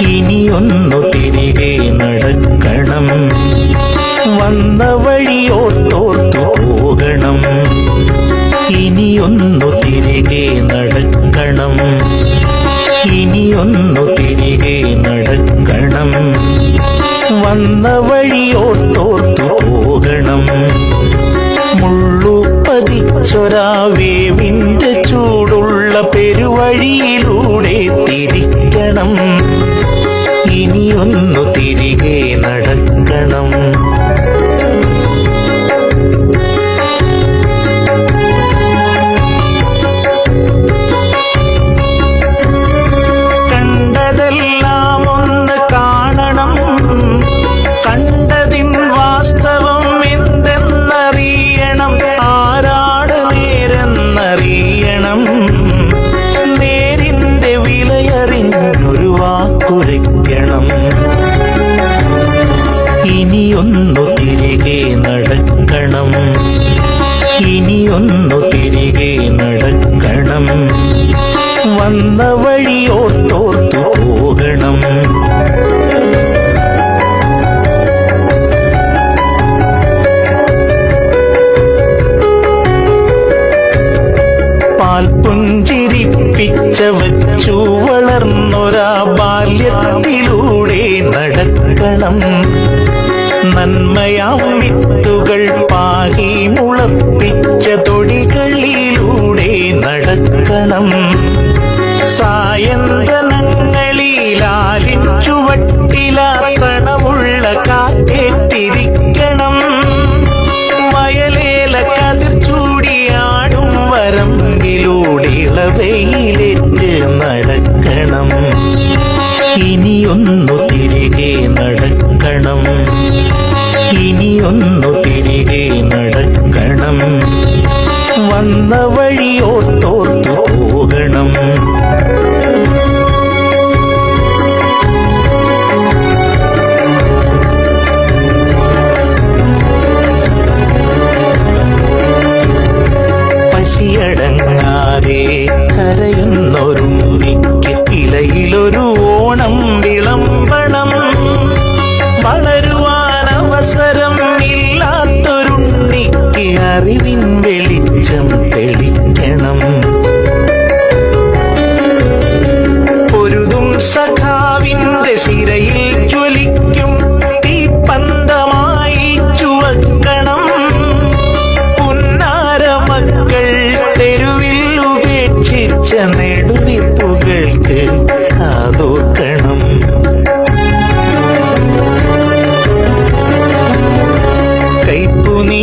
ഇനിയൊന്നു തിരികെ നടക്കണം. വന്ന വഴിയോർത്തോർത്തു പോകണം. ഇനിയൊന്നു തിരികെ നടക്കണം. ഇനിയൊന്നു തിരികെ നടക്കണം. വന്ന വഴിയോർത്തോർത്തു പോകണം. മുള്ളു പതിച്ചൊരാവേവിന്റെ ചൂടുള്ള പെരുവഴിയിലൂടെ തിരിക്കണം. ഇനിയൊന്നു തിരികെ നടക്കണം. നടക്കണം. ഇനിയൊന്നു തിരികെ നടക്കണം. വന്ന വഴിയോർത്തോർത്തു പോകണം. പാൽപുഞ്ചിരിപ്പിച്ച വച്ചു വളർന്നൊരാ ബാല്യത്തിലൂടെ നടക്കണം. നന്മയാം നടക്കണം. സായന്തനങ്ങളിലാലിച്ചുവട്ടിലാത്തണമുള്ള കാറ്റേറ്റിരിക്കണം. വയലേല കതിർ ചൂടിയാടും വരമ്പിലൂടെ ഇളവയിലേക്ക് നടക്കണം. ഇനിയൊന്നു തിരികെ നടക്കണം. ഇനിയൊന്നു തിരികെ നടക്കണം. വന്ന വഴിയോർത്തോർത്തു നെടുവിപ്പുകൾക്ക് കാതോക്കണം കൈപ്പുനീ